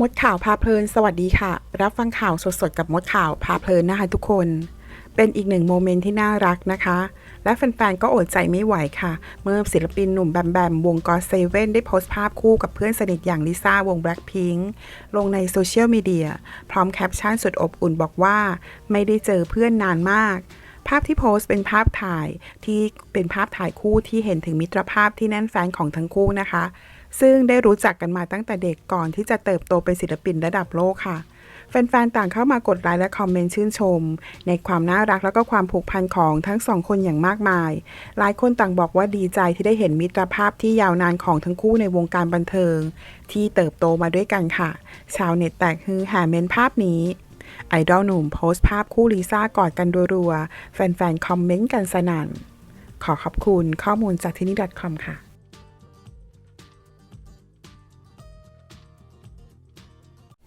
มดข่าวพาเพลินสวัสดีค่ะ รับฟังข่าวสดๆกับมดข่าวพาเพลินนะคะทุกคน เป็นอีกหนึ่งโมเมนต์ที่น่ารักนะคะ และแฟนๆก็อดใจไม่ไหวค่ะ เมื่อศิลปินหนุ่มแบมแบมวงกอเซเว่นได้โพสต์ภาพคู่กับเพื่อนสนิทอย่างลิซ่าวง Blackpink ลงในโซเชียลมีเดียพร้อมแคปชั่นสุดอบอุ่นบอกว่า ไม่ได้เจอเพื่อนนานมากภาพที่โพสต์เป็นภาพถ่ายที่เป็นภาพถ่ายคู่ที่เห็นถึงมิตรภาพที่แน่นแฟนของทั้งคู่นะคะ ซึ่งได้รู้จักกันมาตั้งแต่เด็กก่อนที่จะเติบโตเป็นศิลปินระดับโลกค่ะ แฟนๆ ต่างเข้ามากดไลค์และคอมเมนต์ชื่นชม ในความน่ารักแล้วก็ความผูกพันของทั้งสองคนอย่างมากมาย หลายคนต่างบอกว่าดีใจที่ได้เห็นมิตรภาพที่ยาวนานของทั้งคู่ในวงการบันเทิง ที่เติบโตมาด้วยกันค่ะ ชาวเน็ตแตกฮือหาเมนภาพนี้ไอดอลหนุ่มโพสต์ภาพคู่ลิซ่ากอดกันรัวๆ แฟนๆ คอมเมนต์กันสนั่น ขอขอบคุณข้อมูลจากที่นี่ .com ค่ะ